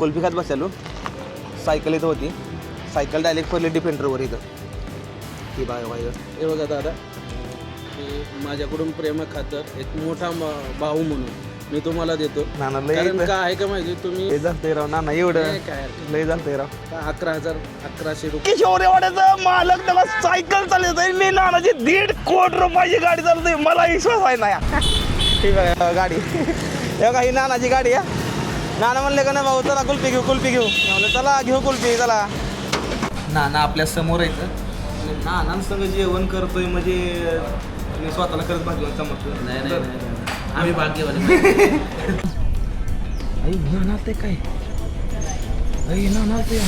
कुल्फी खात बसलेलो. सायकल इथं होती. सायकल डायरेक्ट पडली डिफेंडरवर इथं. ही बाय बाय. हे बघा दादा. हे माझ्याकडून प्रेम खातर एक मोठा भाऊ म्हणून मी तुम्हाला देतो. ना ना लय कारण काय आहे का माहिती? तुम्ही जाते राव. ना ना एवढं नाही काय लय जाते राव. अकरा हजार अकराशे रुपये. किशोरेवाड्याचा मालक त्याला सायकल चालत आहे. मी नानाची दीड कोटी रुपयाची गाडी चालवते मला विश्वास आहे ना या. ठीक आहे. गाडी. हे काही नानाची गाडी आहे. नाना म्हणले का नाही भाऊ चला कुल्फी घेऊ कुल्फी घेऊ. म्हणलं चला घेऊ कुल्फी चला. नाना आपल्यासमोर येतं आणि नानांसंग जेवण करतोय म्हणजे मी स्वतःला करत भागवून समजतो नाही नाही नाही, नाही. आम्ही भाग्यवान ते काय? नाना ते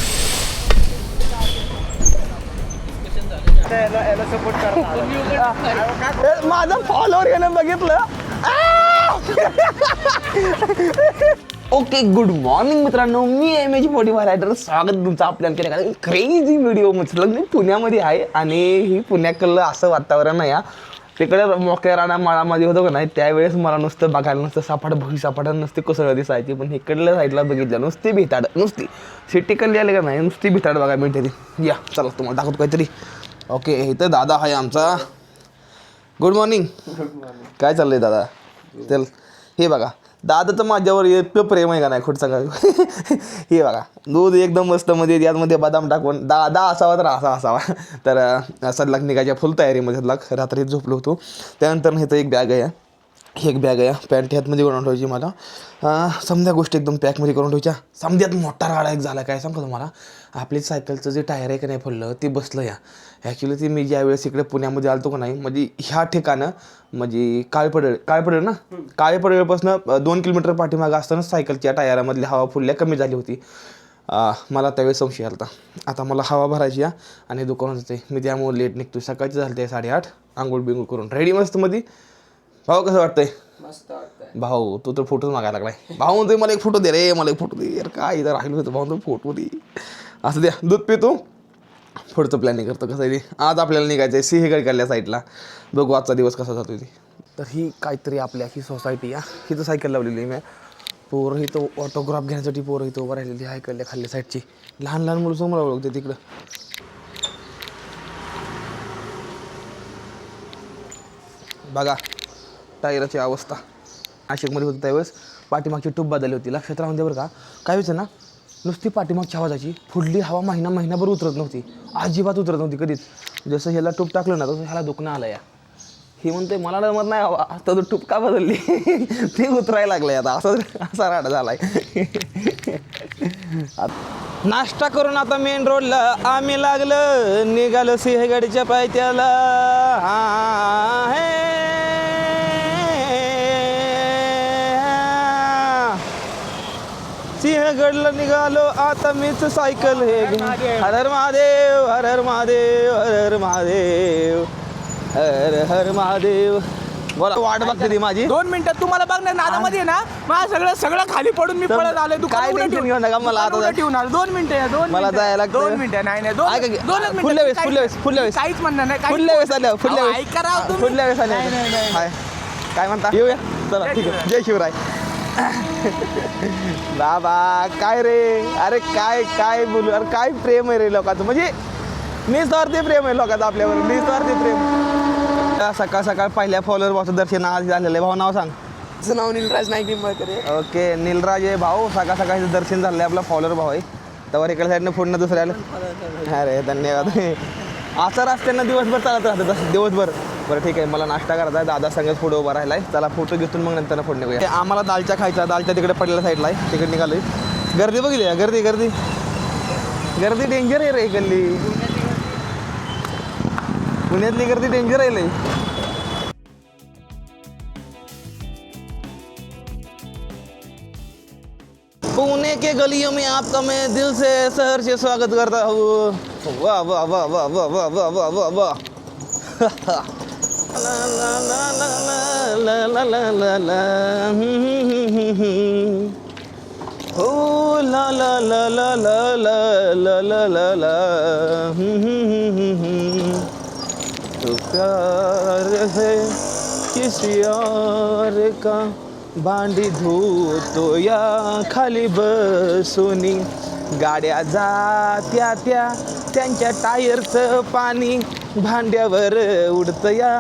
माझा फॉलोअर यानं बघितलं. ओके गुड मॉर्निंग मित्रांनो. मी एम एच फोर्टी रायडर स्वागत तुमचं आपल्याला केलं क्रेझी व्हिडिओ म्हटलं मी पुण्यामध्ये आहे आणि ही पुण्याकडलं असं वातावरण आहे. तिकडे मोक्या राणा माळामध्ये होतो का नाही त्यावेळेस मला नुसतं बघायला नुसतं सापाट भुई सापाट नुसती कोसळं दिसायची. पण इकडल्या साईडला बघितलं नुसती भिताड नुसती. सिटीकडली आले का नाही नुसती भिताड बघायला मिळते या चला तुम्हाला दाखवतो काहीतरी. ओके इथं दादा आहे आमचा. गुड मॉर्निंग काय चाललंय दादा? चल हे बघा. दादाचं माझ्यावर इतकं प्रेम आहे का नाही खोट सांगा. हे बघा दूध एकदम मस्त मध्ये यातमध्ये बदाम टाकून दादा असावा तर असा असावा. तर अं, सल्लाक निघायच्या फुल तयारीमध्ये सल्लाक रात्री झोपलो होतो. त्यानंतर इथं एक बॅग आहे. एक बॅग आहे. पॅन्ट ह्यातमध्ये करून ठेवायची मला. समध्या गोष्टी एकदम पॅकमध्ये करून ठेवायच्या समध्यात मोठा राडा एक झाला काय सांगतो तुम्हाला. आपली सायकलचं जे टायर आहे का नाही फुललं ते बसलं या. ॲक्च्युली ते मी ज्यावेळेस इकडे पुण्यामध्ये आलतो का नाही म्हणजे ह्या ठिकाणं म्हणजे काळपडळ काळपडळ ना? काळपडळपासून दोन किलोमीटर पाठीमागं असताना सायकलच्या टायरामधली हवा फुलल्या कमी झाली होती. मला त्यावेळेस संशय आला आता मला हवा भरायची आहे आणि दुकानात जाते. मी त्यामुळे लेट निघतो सकाळची झाली ते साडेआठ. आंघोळ बिंघोळ करून. रेडी मस्त मध्ये भाऊ कसं वाटतंय? मस्त भाऊ तू तर फोटोच मागायला लागलाय. भाऊ म्हणतोय मला एक फोटो दे रे मला एक फोटो दे. यार काय इथं राहिलो होतं भाऊ तू फोटो दे. असं द्या दूध पितो. पुढचं प्लॅनिंग करतो कसं आहे आज आपल्याला निघायचं आहे सिंहगड साईडला बघू आजचा दिवस कसा जातो ते. तर ही काहीतरी आपल्या ही सोसायटी आहे. ही तर सायकल लावलेली आहे मी. पोरं ही तो ऑटोग्राफ घेण्यासाठी पोरं इथं उभं राहिलेली आहे इकडल्या खाल्ल्या साईडची लहान लहान मुलं समोर ओळखते तिकडं बघा टायराची अवस्था. नाशिकमध्ये होती त्यावेळेस. पाठीमागची टूप बदलली होती. लक्षात राहून दे बरं का. काय व्हायचं ना नुसती पाठीमागची आवाजाची फुडली हवा महिना महिनाभर उतरत नव्हती. अजिबात उतरत नव्हती कधीच. जसं ह्याला टूप टाकलं ना तसं ह्याला दुखणं आलं या हे म्हणते मला जमत नाही हवा. आता तू टूप का बदलली? ते उतरायला लागलंय आता. असा असा राडा झालाय. नाश्ता करून आता मेन रोडला आम्ही लागलं. निघालो सिंहगडच्या पायथ्याला. सिंहगडला निघालो आता मीच सायकल हे. हर हर महादेव हर हर महादेव हर हर महादेव हर हर महादेव. बोला वाट बघते ती माझी. दोन मिनिटात तुम्हाला बघणार नादामध्ये ना? मला सगळं सगळं खाली पडून मी पळत आलोय. काय tension घेऊ नका, मला आता ठेवून आलो. दोन मिनिटं या, दोन मला. जायला. दोन मिनिटं नाही नाही दोन मिनिटं. पुढल्या वेळेस, पुढल्या वेळेस, पुढल्या वेळेस. काहीच म्हणणार नाही पुढल्या वेळेस आल्या अहो, वेळेस ऐका राव. पुढल्या वेळेस आल्या. काय म्हणता? येऊया. चला ठीक आहे. जय शिवराय. बाबा काय रे? अरे काय काय बोलू? अरे काय प्रेम आहे रे लोकांचं? म्हणजे निस्वार्थी प्रेम आहे लोकांचं आपल्यावर. निस्वार्थी प्रेम. सकाळ सकाळ पहिल्या फॉलोअर भाऊचं दर्शन आज झालेलं आहे. भाऊ नाव सांग. माझं नाव निलराज नाईक निंबाळकर आहे. ओके निलराज आहे भाऊ. सकाळ सकाळचं दर्शन झालं आहे. आपला फॉलोअर भाऊ आहे. तर इकडे साईडनं पुढनं दुसऱ्याला अरे धन्यवाद. असं रस्त्यानं दिवसभर चालत राहतं तसं दिवसभर. बरं ठीक आहे. मला नाश्ता करायचा आहे. दादा संगत पुढे उभा राहिला आहे चला फोटो घेतून मग नंतर फोडणे निघूया आम्हाला दालच्या खायचा दालच्या तिकडे पडलेल्या साईडला आहे. तिकडे निघालोय. गर्दी बघितली गर्दी गर्दी. गर्दी डेंजर आहे रे गल्ली. पुण्यातली गर्दी डेंजर आहे लई पुणे के गलियों में आपका मैं दिल से शहर से स्वागत करता हूँ। वाह वाह वाह वाह वाह वाह वाह वाह वाह। हो ला ला ला ला ला ला ला ला ला तो प्यार है किसी और का भांडी धुतो या खाली बसूनी गाड्या जात्या त्या त्यांच्या टायरचं पाणी भांड्यावर उडतं या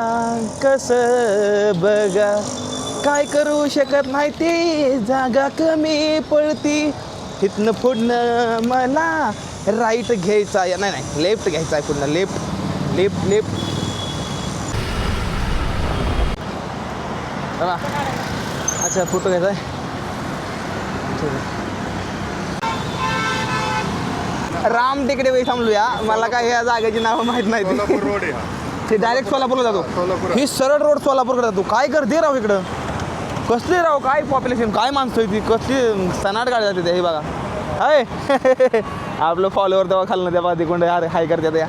कसं बघा. काय करू शकत नाही ते जागा कमी पडती. इथनं पुढनं मला राईट घ्यायचा या नाही नाही लेफ्ट घ्यायचा आहे पुढनं. लेफ्ट लेफ्ट लेफ्ट अच्छा फोटो घ्यायचा आहे ठीक आहे. राम टेकडे वेळी थांबलूया. मला काय या जागेची नावं माहीत नाही ती. रोड आहे हा. ते डायरेक्ट सोलापूरला जातो. सोलापूर. ही सरळ रोड सोलापूरकडे जातो. काय गर्दी राव इकडं? कसली राव काय पॉप्युलेशन काय माणसं आहे ती कसली सनाट गाडी जाते त्या हे बघा. हाय आपलं फॉलोवर तेव्हा खाल्लं बघा तिकडे यार हाय करते त्या.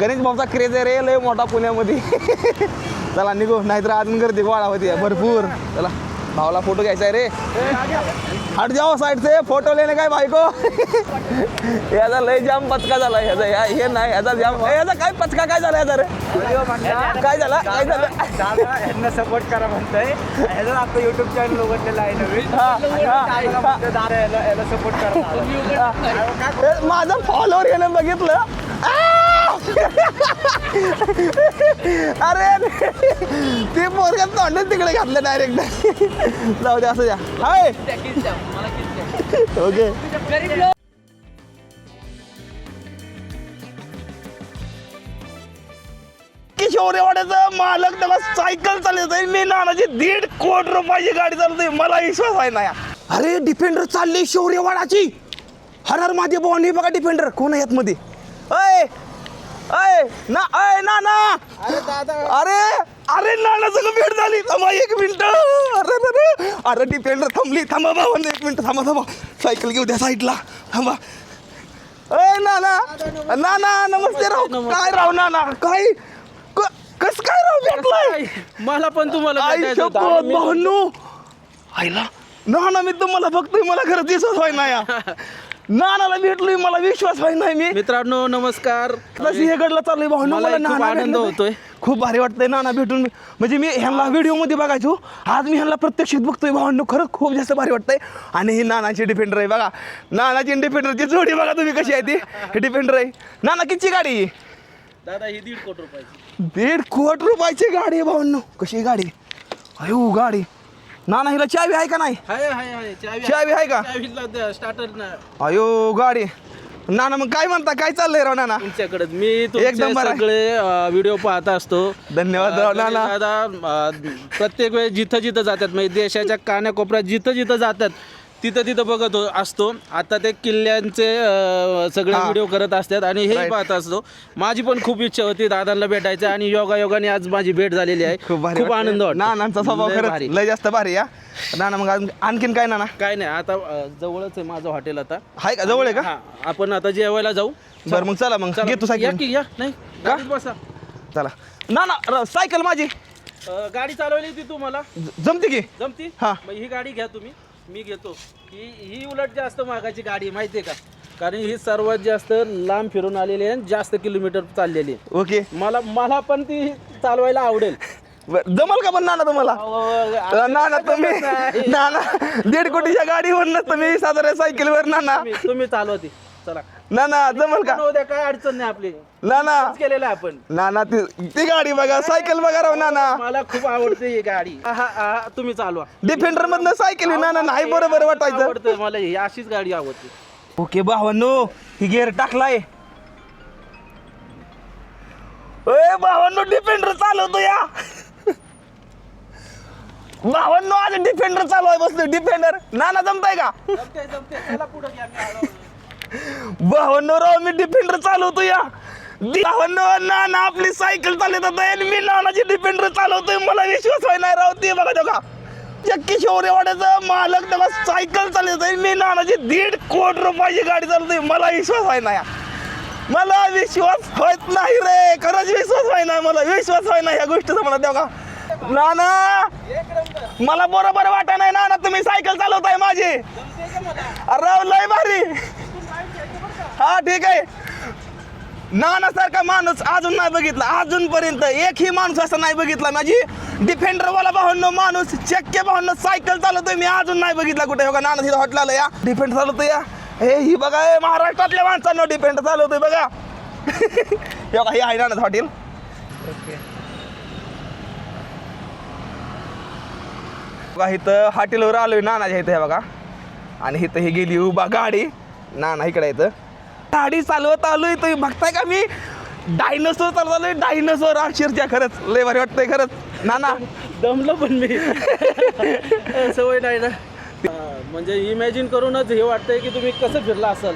गणेश भाऊचा क्रेज आहे रे लय मोठा पुण्यामध्ये. चला निघू. नाहीतर अजून गर्दी वाढा होती भरपूर. चला. भावला फोटो घ्यायचा आहे रे. हट जाओ साईड से फोटो लेने काय बायको याचा लय जाम पचका झाला ह्याचा या हे नाही याचा जाम याचा काय पचका काय झाला याचा रे? काय झाला? काय झालं? सपोर्ट करा म्हणतोय. ह्याचं आपलं युट्यूब चॅनल उघडलेलं आहे नवीन. सपोर्ट करा. माझा फॉलोअर यानं बघितलं! अरे ते पोरगा तोंडच तिकडे घातलं डायरेक्ट जाऊ द्या असं द्या. हाय. ओके. किशोरेवाड्याचा मालक त्याला सायकल चालत मी नानाची दीड कोटी रुपयाची गाडी चालवते मला विश्वास आहे ना अरे डिफेंडर चालली शौर्यवाडाची हर हर माझे बॉन्ड बघा डिफेंडर कोण आहेत मध्ये अय अय ना अय ना ना. अरे दादा. अरे अरे नाना सगळं भेट झाली? थांबा एक मिनिट. अरे अरे अरे. डिफेंडर थांबली. थांबा भावा एक मिनिट. थांबा थांबा. सायकल घेऊ द्या साईडला. थांबा. अय नाना. नाना नमस्ते राव. काय राव नाना? काय? क- कस काय राव भेटलाय? मला पण तुम्हाला आई भेटायचं होतं. शपथ मी- भावनो आईला. ना ना मी तुम्हाला बघतोय. मला खरं दिसत व्हाय ना या नानाला भेटलोय मला विश्वास व्हाय नाही मी. मित्रांनो नमस्कार. सिंहगडला चाललोय भावनो मला मला एक खूप नाना आनंद भेटला. होतोय. खूप भारी वाटतंय नाना भेटून. म्हणजे मी ह्यांना व्हिडिओमध्ये बघायचो. आज मी ह्यांना प्रत्यक्षित बघतोय भावनो खरंच खूप जास्त भारी वाटतंय. आणि ही नानाची डिफेंडर आहे बघा. नानाची डिफेंडरची जोडी बघा तुम्ही कशी आहे ती. ही डिफेंडर आहे. नाना किती गाडी? आहे? दादा ही दीड कोटी रुपयाची. दीड कोटी रुपयाची गाडी आहे भावनो. कशी आहे गाडी? अयो गाडी. नाना हिला चावी आहे का नाही? हाय हाय हाय चावी चावी आहे का? चावीला स्टार्टर ना. अयो गाडी. नाना मग काय म्हणता? काय चाललंय राव नाना? तुमच्याकडे मी एकदम तुमचे बरं आहे. सगळे व्हिडिओ पाहत असतो. धन्यवाद अं, राव गणेश नाना. दादा अं, प्रत्येक वेळेस जिथं जिथं जातात म्हणजे देशाच्या कानाकोपऱ्यात जिथं जिथं जातात तिथं तिथं बघत हो- असतो. आता ते किल्ल्यांचे अं, सगळे. व्हिडिओ करत असतात आणि हे. पाहत असतो. माझी पण खूप इच्छा होती दादांना भेटायचं आणि योगा योगाने आज माझी भेट झालेली आहे. खूप भारी खूप वाटतंय. आनंद वाटतो नानांचा स्वभाव लय खरंच भारी. लय जास्त भारी या नाना मग अजून- आणखीन काय नाना? काय नाही आता अं, जवळच आहे माझं हॉटेल आता. हाय का? जवळ आहे का? हा आपण आता जेवायला जाऊ. बरं मग चला मग चला, घेतो या सायकल. की या. नाही गाडीत बसा. चला. नाना र- सायकल माझी. अं, गाडी चालवली ती तुम्हाला ज- जमते की? जमती? हा. मग ही गाडी घ्या तुम्ही. मी घेतो. ही ही उलट जास्त महागाची गाडी आहे, माहिती आहे का? कारण ही सर्वात जास्त लांब फिरून आलेली आहे आणि जास्त किलोमीटर चाललेली आहे. ओके. मला मला पण ती चालवायला आवडेल. बरं, जमल का पण नाना तुम्हाला? अ, नाना तुम्ही नाना दीड कोटीच्या गाडीवर तुम्ही साधारण सायकलवर नाना. तुम्ही- तुम्ही चालवा ती. चला. नाना जमल का? उद्या काय अडचण नाही आपली. नाना. केलेलं आहे आपण. नाना ती ती गाडी बघा सायकल बघा राव नाना. मला खूप आवडते ही गाडी. तुम्ही चालवा. डिफेंडर मधनं सायकल आहे, नाना नाही बरोबर वाटायचं. आवडते मला ही अशीच गाडी आवडते. ओके भावांनो ही गेअर टाकलाय. भावांनो डिफेंडर चालवतो या. भावांनो आज डिफेंडर चालवाय बसलो डिफेंडर नाना जमताय का? जमते जमते चला पुढे घ्या मी अडवलं. भावांनो राव मी डिफेंडर चालवतो या. नाना आपली सायकल चालवत आहे आणि मी नानाची डिफेंडर चालवतोय मला विश्वास व्हाय नाही राव ते बघा तेव्हा चक्की शौर्यवाड्याचा मालक तेव्हा सायकल चालवत आहे मी नानाची दीड कोटी रुपयाची गाडी चालवते मला विश्वास आहे नाही. मला विश्वास होत नाही रे खरंच विश्वास व्हाय ना मला विश्वास व्हाय ना ह्या गोष्टीचा मला तेव्हा नाना मला बरोबर वाटा नाही नाना तुम्ही सायकल चालवताय माझी. अरे राव लय भारी. हा ठीक आहे. नानासारखा माणूस अजून नाही बघितला. अजूनपर्यंत एकही माणूस असा नाही बघितला. माझी डिफेंडरवाला भावांनो माणूस चक्के भावांनो सायकल चालवतोय मी अजून नाही बघितला कुठे. हो का नाना तिथं हॉटेल या. डिफेंडर चालवतो या. हे ही बघा हे महाराष्ट्रातल्या माणसांना डिफेंडर चालवतोय बघा. हे बघा हे आहे नानाच हॉटेल बघा इथं हॉटेलवर आलोय नानाच्या इथं हे बघा. आणि इथं ही गेली उभा गाडी. नाना इकडे येतं गाडी चालवत आलोय तुम्ही बघताय का मी? डायनोसोर चालवलोय डायनोसोर अक्षरच्या खरंच. लय भारी वाटतंय खरंच. नाना. दमलो पण मी. सवय नाही ना. हा, म्हणजे इमॅजिन करूनच हे वाटतंय की तुम्ही कसं फिरला असाल.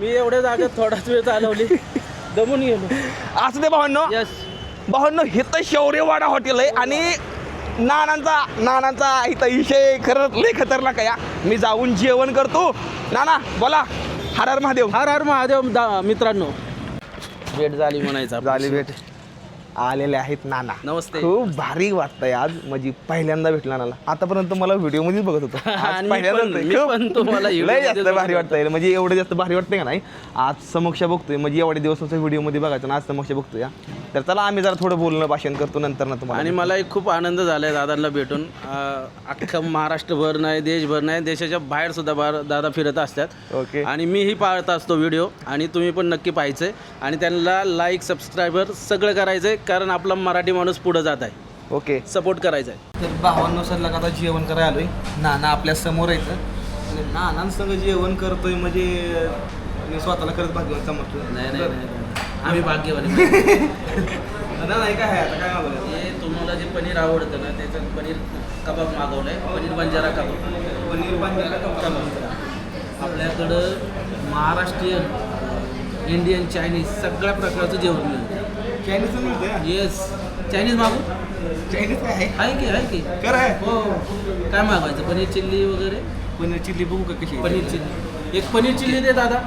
मी एवढ्या जागेत थोडाच वेळ चालवली. दमून गेलो. असं ते भावांनो. यस भावांनो इथं शौर्यवाडा हॉटेल आहे आणि नानांचा नानांचा इथं विषय खरंच लय खतरनाक आहे हा. मी जाऊन जेवण करतो. नाना बोला. हर हर महादेव. हर हर महादेव दा- मित्रांनो. भेट झाली म्हणायचं झाली भेट. आलेले आहेत नाना. नमस्ते. खूप भारी वाटतंय आज. म्हणजे पहिल्यांदा भेटला नाना आतापर्यंत मला व्हिडिओ मध्येच बघत होतो. आज आणि मी पहिल्यांदा पण- भेटतोय. मी खूप- पण तुम्हाला video लय मध्येच जास्त भारी. वाटतंय. म्हणजे एवढं जास्त भारी वाटतंय का नाही? आज समक्ष बघतोय. म्हणजे एवढ्या दिवसाचं व्हिडिओमध्ये बघायचं ना आज समक्ष बघतोय हा. तर चला आम्ही जरा थोडं बोलणं भाषण करतो नंतर ना तुम्हाला. आणि मला एक खूप आनंद झालाय दादांना भेटून. अं, अख्खं महाराष्ट्रभर नाही देशभर नाही देशाच्या बाहेर सुद्धा बार दादा फिरत असतात. ओके. आणि मीही पाहत असतो व्हिडिओ आणि तुम्ही पण नक्की पाहायचंय. आणि त्यांना लाईक सबस्क्रायबर सगळं करायचंय कारण आपला मराठी माणूस पुढे जात आहे. ओके. सपोर्ट करायचा आहे तर भावांनो सरला आता जेवण करायला आलोय. नाना आपल्यासमोर येतं आणि नानांसंग जेवण करतोय म्हणजे मी स्वतःला करत भाग्यवान समजतो नाही नाही नाही. आम्ही भाग्यवान नाही काय आहे आता काय मागवलं हे तुम्हाला जे पनीर आवडतं ना त्याच्यात पनीर कबाब मागवलंय. पनीर बंजारा कबाब. पनीर बंजारा कबाब. आपल्याकडं महाराष्ट्रीयन इंडियन चायनीज सगळ्या प्रकारचं जेवण मिळतं. चायनीज मिळतंय? येस चायनीज मागू? चायनीज काय आहे? आहे की आहे की. आहे. हो. काय मागवायचं? पनीर चिल्ली वगैरे? पनीर चिल्ली बघू का कशी आहे? पनीर चिल्ली. एक पनीर चिल्ली दे दादा.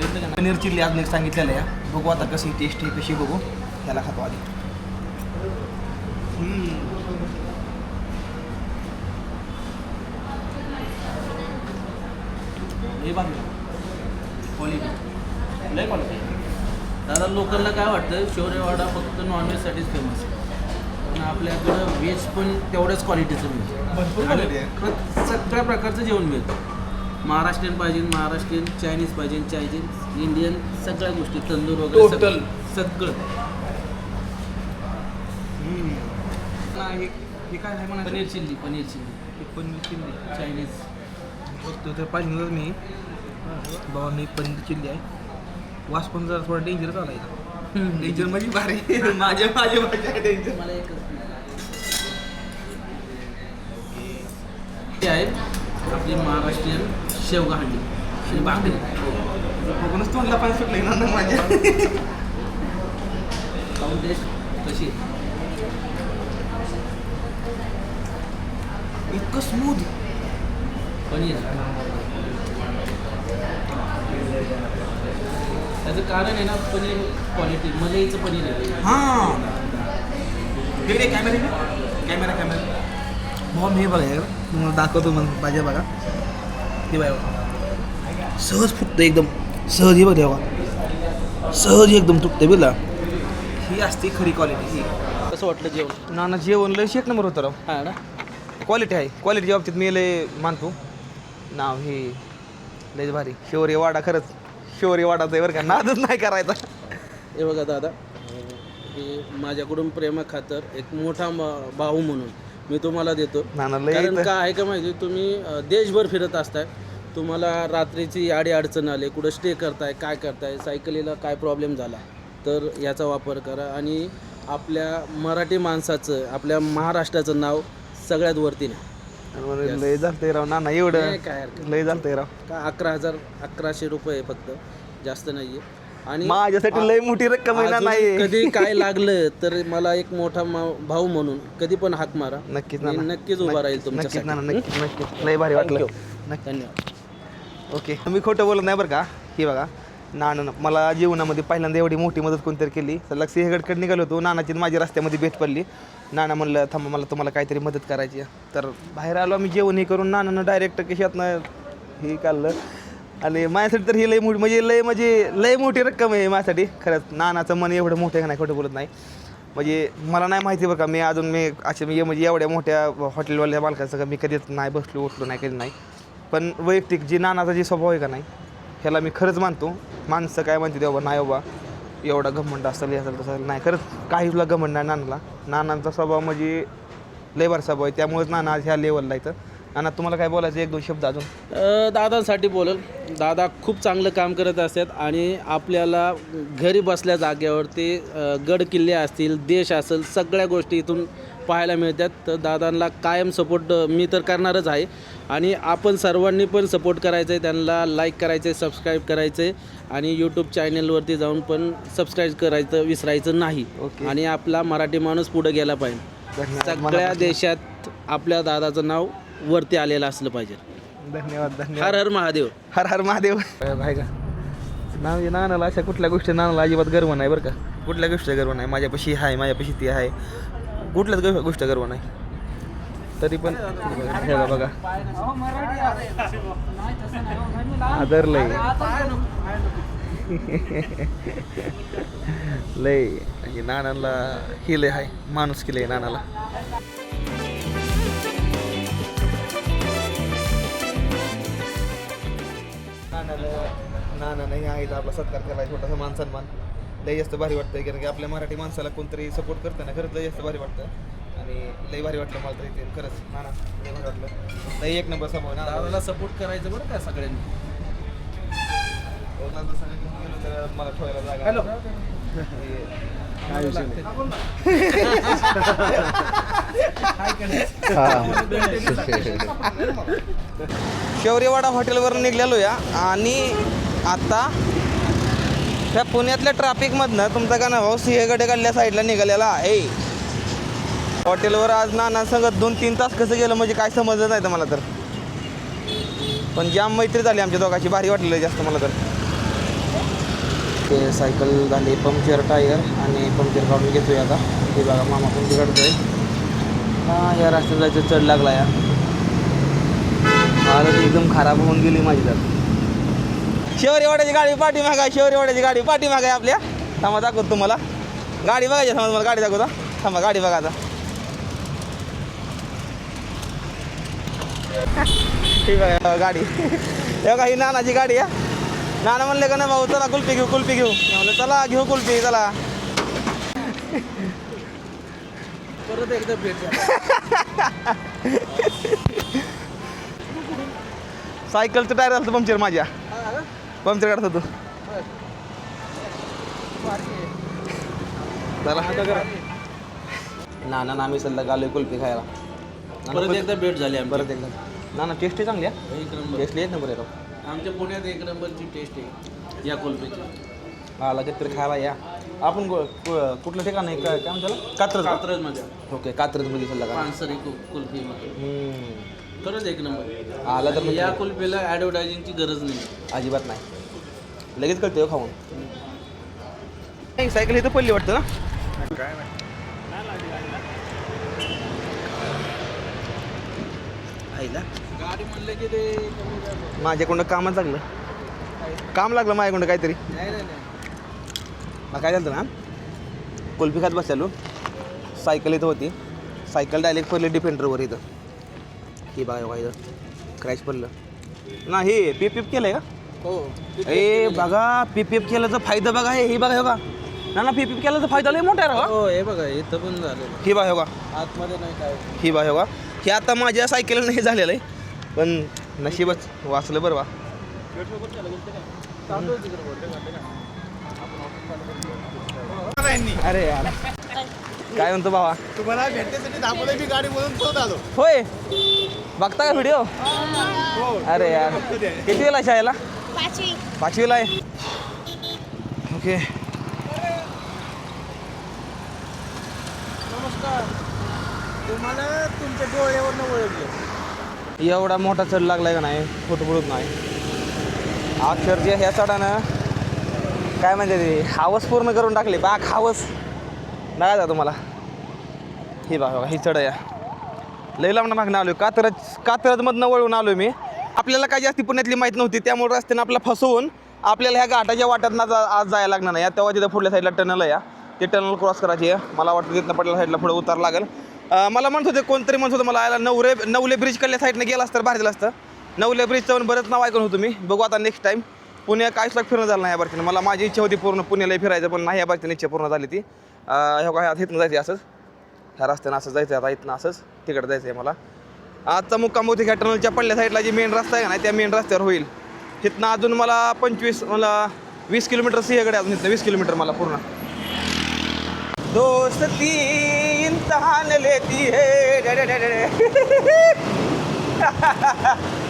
पनीर चिल्ली अजून एक सांगितलेलं आहे. बघू आता कशी टेस्ट आहे कशी बघू. त्याला खातो आधी. दादा लोकांना काय वाटतं शौर्यवाडा फक्त नॉनव्हेजसाठीच फेमस आहे. पण आपल्याकडं व्हेज पण तेवढ्याच क्वालिटीचं मिळतं. आणि सगळ्या प्रकारचं जेवण मिळतं. महाराष्ट्रीयन पाहिजे महाराष्ट्रीयन चायनीज पाहिजे चायनीज इंडियन सगळ्या गोष्टी तंदूर वगैरे. सगळं- सगळं. ना, हे हे काय आहे म्हणा paneer chilli paneer chilli. Paneer chilli Chinese. बघतो तर पाहिजे मी बाबा मी पनीर चिल्ली आहे. वास पण जरा थोडा डेंजरच आला इथं. डेंजर म्हणजे भारी. माझ्या माझ्या माझ्या डेंजर मला एकच हे आहे आपली महाराष्ट्रीयन शेवगा हंडी आणि भाकरी बघूनच तोंडला पाणी सुटलंय ना माझ्या खाऊन टेस्ट कशी? आहे? इतकं स्मूथ पनीर त्याचं कारण आहे ना पनीर क्वालिटी मलईचं पनीर आहे. हां. इकडे कॅमेरा कॅमेरा कॅमेरा भाऊ मी बघा हे तुम्हाला दाखवतो मग पाहिजे बघा. बघा. सहज फुटतं एकदम. सहज हे बघा बघा सहज एकदम तुटते बिला ही असते खरी क्वालिटी ही. कसं वाटलं जेवण? ना ना जेवण लय शेक नंबर होतं राव. हा ना? क्वालिटी आहे. क्वालिटीच्या बाबतीत मी लय मानतो. नाव हे लय भारी. शौर्य वाडा खरंच. शौर्य वाडाचं आहे बरं का. नादच नाही करायचा. हे बघा दादा हे माझ्याकडून प्रेमा खातर एक मोठा भाऊ म्हणून. मी तुम्हाला देतो. कारण इथं- काय आहे का माहिती? तुम्ही अ, देशभर फिरत असताय. तुम्हाला रात्रीची आडी अडचण आली कुठं स्टे करताय काय करताय सायकलीला काय प्रॉब्लेम झाला तर याचा वापर करा. आणि आपल्या मराठी माणसाचं आपल्या महाराष्ट्राचं नाव सगळ्यात वरती नाही. लय झालतंय राव. नाना एवढं नाही, काय हरकत लय झालतंय राव. का अकरा हजार अकराशे रुपये फक्त. जास्त नाही आहे आणि माझ्यासाठी लय मोठी रक्कम आहे ना अजून नाही. कधी काय लागलं तर मला एक मोठा मा- भाऊ म्हणून कधी पण हाक मारा. नक्कीच मी नक्कीच उभा राहील नक्कीच लय भारी वाटलं. नक्की. धन्यवाद. ओके. मी खोटं बोलत नाही बरं का? ही बघा. नाना मला जीवनामध्ये पहिल्यांदा एवढी मोठी मदत कोणतरी केली. तर सिंहगडकडे निघालो होतो. नानाची आणि माझी रस्त्यामध्ये भेट पडली. नाना म्हणलं थांबा मला तुम्हाला काहीतरी मदत करायची आहे. तर बाहेर आलो आम्ही जेवण हे करून नानानं डायरेक्ट कशातनं हे काढलं. आणि माझ्यासाठी तर ही लय मोठी म्हणजे लय म्हणजे लय मोठी रक्कम आहे माझ्यासाठी. खरंच नानाचं मन एवढं मोठं आहे नाही खोटं बोलत नाही. म्हणजे मला नाही माहिती बरं का मी अजून मी असे मी म्हणजे एवढ्या मोठ्या हॉटेलवाल्या मालकाचं का मी कधीच नाही बसलो उठलो नाही कधी नाही. पण वैयक्तिक जी नानाचा जी स्वभाव आहे का नाही ह्याला मी खरंच मानतो. माणसं काय म्हणते बाबा नाही बाबा एवढा घमंड असेल असेल तसं नाही. खरंच काही तुला घमंड नाही नानाला. नानांचा स्वभाव म्हणजे लय बरं स्वभाव आहे. त्यामुळेच नाना आज ह्या लेवलला इथं नाना तुम्हाला काय बोलायचं? एक दोन शब्द अजून. अ, दादांसाठी बोलल. दादा खूप चांगलं काम करत असतात आणि आपल्याला घरी बसल्या जागेवर ते अ, गड किल्ले असतील देश असेल सगळ्या गोष्टी इथून पाहायला मिळतात. तर दादांना कायम सपोर्ट मी तर करणारच आहे. आणि आपण सर्वांनी पण सपोर्ट करायचं आहे त्यांना लाईक करायचं आहे सबस्क्राईब करायचं आहे आणि यूट्यूब चॅनलवरती जाऊन पण सबस्क्राईब करायचं विसरायचं नाही. ओके. आणि आपला मराठी माणूस पुढे गेला पाहिजे. धन्यवाद. सगळ्या. देशात आपल्या दादाचं नाव वरती आलेलं असलं पाहिजे. धन्यवाद धन्यवाद. हर हर महादेव. हर हर महादेव. आहे का. नाव नानाला अशा कुठल्या गोष्टी नानाला अजिबात गर्व नाही बरं का. कुठल्या गोष्टी गर्व नाही. माझ्यापाशी आहे माझ्यापाशी ती आहे कुठल्याच गो- गोष्ट गर्व नाही. तरी पण हे बघा बघा. आदर लय. लय म्हणजे नानाला ही लय आहे माणूस की लय नानाला. नाना नाही आहे आपला सत्कार केला छोटासा मान सन्मान. लय जास्त भारी वाटतं कारण की आपल्या मराठी माणसाला कोणतरी सपोर्ट करतं ना खरंच लय जास्त भारी वाटतं आणि लय भारी वाटलं मला तर इथे खरंच. नाना लय भारी वाटलं. लय एक नंबर समोर नाना. दादाला सपोर्ट करायचं बरं का सगळ्यांनी? तर मला ठेवायला जागा. हॅलो. शौर्यवाडा हॉटेलवर निघलेलो या आणि आता त्या पुण्यातल्या ट्रॅफिकमधनं तुमचा का ना भाऊ? सिंहगडे काढल्या साईडला निघालेला आहे. हॉटेलवर आज नाना संगत दोन तीन तास कसं गेलं म्हणजे काय समजलं नाही तर मला तर. पण जाम मैत्री झाली आमच्या दोघांची. भारी वाटलेलं जास्त मला तर. ते सायकल झाली पंक्चर टायर आणि पंक्चर काढून घेतोय आता. ते बघा मामा पण बिघडतोय. हा या रस्त्यात जायचं चढ लागला या. हालत एकदम खराब होऊन गेली माझी तर. शिवरेवाड्याची गाडी पाठीमाग आहे शिवरेवाड्याची गाडी पाठीमाग मागाय आपल्या. थांबा दाखवतो तुम्हाला. गाडी बघायची थांबा तुम्हाला गाडी दाखवता. थांबा गाडी बघा आता. ठीक आहे गाडी. हे बघा ही नानाची गाडी आहे. नाना म्हणले का नाही भाऊ चला कुल्फी घेऊ कुल्फी घेऊ. म्हणलं चला घेऊ कुल्फी चला. परत एकदा भेट सायकलचं टायर झालं पंक्चर माझ्या. पंक्चर काढत होतो चला. नाना ना आम्ही सल्ला आलोय कुल्फी खायला. नाना, परत एकदा भेट झाली आमची. परत एकदा. ना ना टेस्टी चांगली आहे? एक नंबर. टेस्टली एक नंबर येतो आमच्या पुण्यात एक नंबरची टेस्ट आहे या कुल्फीची. हा लगेच तरी खायला या. आपण गो- कु- कुठलं ठिकाण आहे? काय काय म्हणतात कात्रज का? कात्रजमध्ये. ओके कात्रजमध्ये सल्ला का पानसरी कु- कुल्फीमध्ये. हम्म. खरंच एक नंबर. आला तर या कुल्फीला ॲडव्हर्टायझिंगची गरज नाही. अजिबात नाही. लगेच कळते हो खाऊन. सायकल इथं पडली वाटतं ना? आईला. गाडी म्हणलं की ते. माझ्याकडून कामच लागलं. काम लागलं माझ्याकडून काहीतरी. नाही नाही नाही. मग काय झालं ना कुल्फी खात बसलेलो. सायकल इथं होती. सायकल डायरेक्ट पडली डिफेंडरवर इथं. ही बघा बघा इथं क्रॅश पडलं. ना हे पीप पीप केलंय का? हो. ए बघा पीप पीप केल्याचा फायदा बघा हे हे बघा हे बघा. ना ना पीप पीप केल्याचा फायदा लय मोठा आहे राव. हो. हे बघा इथं पण झालेलं ही बघा हे बघा. आतमध्ये नाही काय. ही बघा हे बघा. हे आता माझ्या सायकल नाही झालेलं आहे. पण नशीबच वाचलं बरं बा. अरे यार. काय म्हणतो बाबा तुम्हाला भेटण्यासाठी दाखवलं मी गाडी बोलून पळत आलो होय. बघता का व्हिडिओ अरे यार. किती वेळा शाळेला? पाचवी पाचवीला आहे. ओके. नमस्कार. तुम्हाला तुमच्या डोळ्यावरनं ओळखलं. एवढा मोठा चढ लागलाय का नाही? फोटो पडत नाही अक्षरशः ह्या चढानं काय म्हणते ते? हावस पूर्ण करून टाकले. बाग हावस. नाही जा तुम्हाला. ही बघा बघा ही चढ या लई लांब मागणं आलो कात्रज कात्रजमधनं वळून आलो मी. आपल्याला काय जास्ती पुण्यातली माहीत नव्हती त्यामुळे रस्त्यानं आपला फसवून आपल्याला ह्या घाटाच्या जा आज जायला लागणार नाही. तेव्हा तिथं पुढल्या साईडला टनल आहे या. ते टनल क्रॉस करायची आहे. मला वाटतं तिथनं पडल्या साईडला पुढे उतार लागेल. मला म्हणत होते कोणतरी म्हणत होतं मला यायला नवरे नवले ब्रिज कडल्या साईडनं गेला असतं भारी झालं असतं. नवले ब्रिजचं पण बरंच नाव ऐकून होतो मी. बघू आता नेक्स्ट टाईम पुणे काहीच लाख फिरणं झालं नाही या बारतीनं मला माझी इच्छा होती पूर्ण पुण्याला फिरायचं पण नाही या बारकीनं इच्छा पूर्ण झाली ती. ह्या काय इथनं जायचं असंच. ह्या रस्त्यानं असं जायचं आता इथनं असंच. तिकडं जायचं आहे मला. आजचा मुक्काम मोती ह्या टनलच्या पडल्या साईडला जी मेन रस्ता आहे का नाही त्या मेन रस्त्यावर होईल. तिथनं अजून मला पंचवीस मला वीस किलोमीटर सिंहगड अजून इथनं वीस किलोमीटर मला पूर्ण. दोस्ती तहान लेती है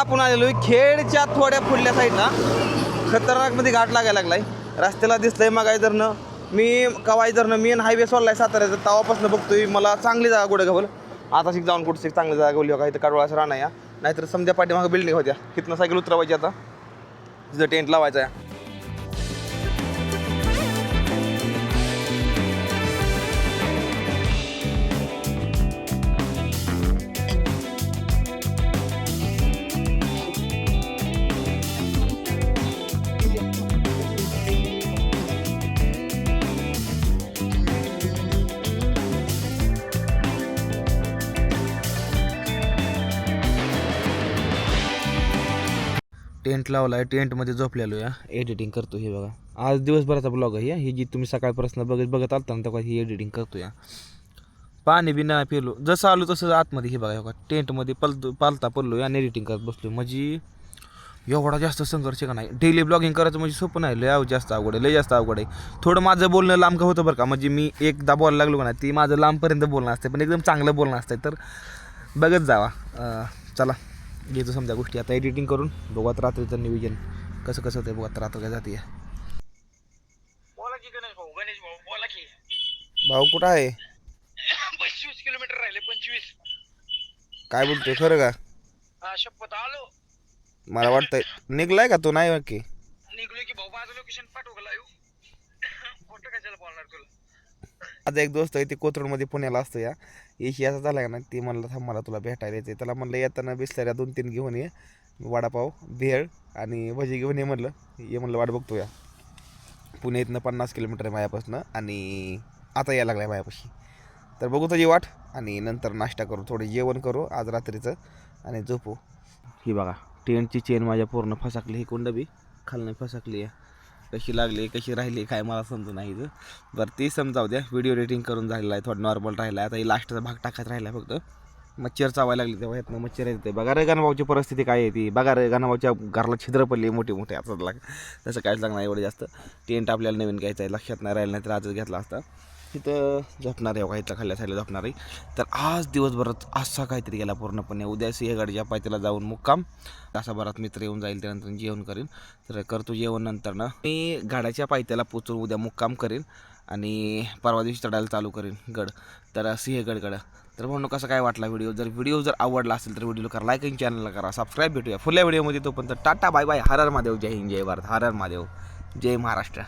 आपण आलेलो आहे. खेडच्या थोड्या पुढल्या साईडला खतरनाकमध्ये घाट लागायला लागलाय. रस्त्याला दिसलंय मग धरणं मी कवाय जरनं मेन हायवे सोडलाय साताऱ्याचा. तवापासून बघतोय मला चांगली जागा कुठं गवल आता शिक जाऊन कुठं शिक चांगली जागा गवली का इथं काढवायचं राहणार या नाहीतर समजा पाठीमागं बिल्डिंग होत्या. तिथनं सायकल उतरवायची आता? तिथं टेंट लावायचा आहे. टेंट लावला आहे टेंटमध्ये झोपलेलो या एडिटिंग करतो हे बघा. आज दिवसभराचा ब्लॉग आहे ही जी तुम्ही सकाळपासून बघत बघत आलता ना तेव्हा ही एडिटिंग करतो या. पाणी बी नाही पिलो. जसं आलो तसं आतमध्ये हे बघा बघा. टेंटमध्ये पलतो पालता पडलो आणि एडिटिंग करत बसलो. म्हणजे एवढा जास्त संघर्ष का नाही? डेली ब्लॉगिंग करायचं म्हणजे सोपं नाही. लय जास्त अवघड आहे लय जास्त अवघड आहे. थोडं माझं बोलणं लांब का होतं बरं का? म्हणजे मी एकदा बोलायला लागलो का नाही ती माझं लांबपर्यंत बोलणं असते पण एकदम चांगलं बोलणं असतं तर बघत जावा. चला. घेतो समजा गोष्टी. आता एडिटिंग करून बघू आता रात्रीचं नियोजन. कसं कसं होतं बघू आता रात्र काय जाते बोला की गणेश भाऊ गणेश भाऊ बोला की. भाऊ कुठं आहे? पंचवीस किलोमीटर राहिले पंचवीस. काय बोलतोय? खरं का? हा शपथ आलो. मला वाटतंय. निघलाय का तो? नाही की निघलो की भाऊ माझं लोकेशन पाठवू का लाईव्ह खोटं कशाला बोलणार तुला? माझा एक दोस्त आहे ते कोथरूडमध्ये पुण्याला असतो या. येशी असा झाला का ना ती म्हणलं थांब मला तुला भेटायला येते त्याला म्हणलं येताना बिस्लऱ्या दोन तीन घेऊन ये वडापाव भेळ आणि भजी घेऊन ये म्हणलं. ये म्हणलं वाट बघतो या. पुणे इथनं पन्नास किलोमीटर आहे मायापासून आणि आता यायला लागला आहे मायापाशी तर बघू तुझी वाट आणि नंतर नाश्ता करू थोडं जेवण करू आज रात्रीचं आणि झोपू. ही बघा ट्रेनची चेन माझ्या पूर्ण फसाकली ही कुंडबी खालनं फसाकली आहे कशी लागली कशी राहिली काय मला समजू नाही इथं. बरं ती समजावू द्या. व्हिडिओ एडिटिंग करून झालेला आहे थोडं नॉर्मल राहिला आहे. आता ही लास्टचा भाग टाकत राहिला आहे फक्त मच्छर चावायला लागली तेव्हा यातनं मच्छर येते बघा रे गणभाऊची परिस्थिती काय आहे ती. बघा रे गणभाऊच्या घराला छिद्र पडली मोठी मोठी. आता लाग तसं काहीच लागणार एवढं जास्त. टेंट आपल्याला नवीन घ्यायचं आहे. लक्षात नाही राहिलं नाही तर आजच घेतला असता. तिथं झोपणार आहे बघा इथं खाल्ल्या साईडला झोपणार आहे. तर आज दिवसभरात असा काहीतरी गेला पूर्णपणे. उद्या सिंहगडच्या पायथ्याला जाऊन मुक्काम तासाभरात मित्र येऊन जाईल त्यानंतर जेवण करेन. तर करतो जेवण नंतर ना. मी गाड्याच्या पायथ्याला पोचून उद्या मुक्काम करेन आणि परवा दिवशी चढायला चालू करेन गड. तर सिंहगडकडं. तर म्हणून कसं काय वाटला व्हिडिओ? जर व्हिडिओ जर आवडला असेल तर व्हिडिओला करा लाईक आणि चॅनलला करा. सबस्क्राईब भेटूया. फुल्या व्हिडिओमध्ये तोपर्यंत टाटा बाय बाय. हर हर महादेव. जय हिंद जय भारत. हर हर महादेव. जय महाराष्ट्र.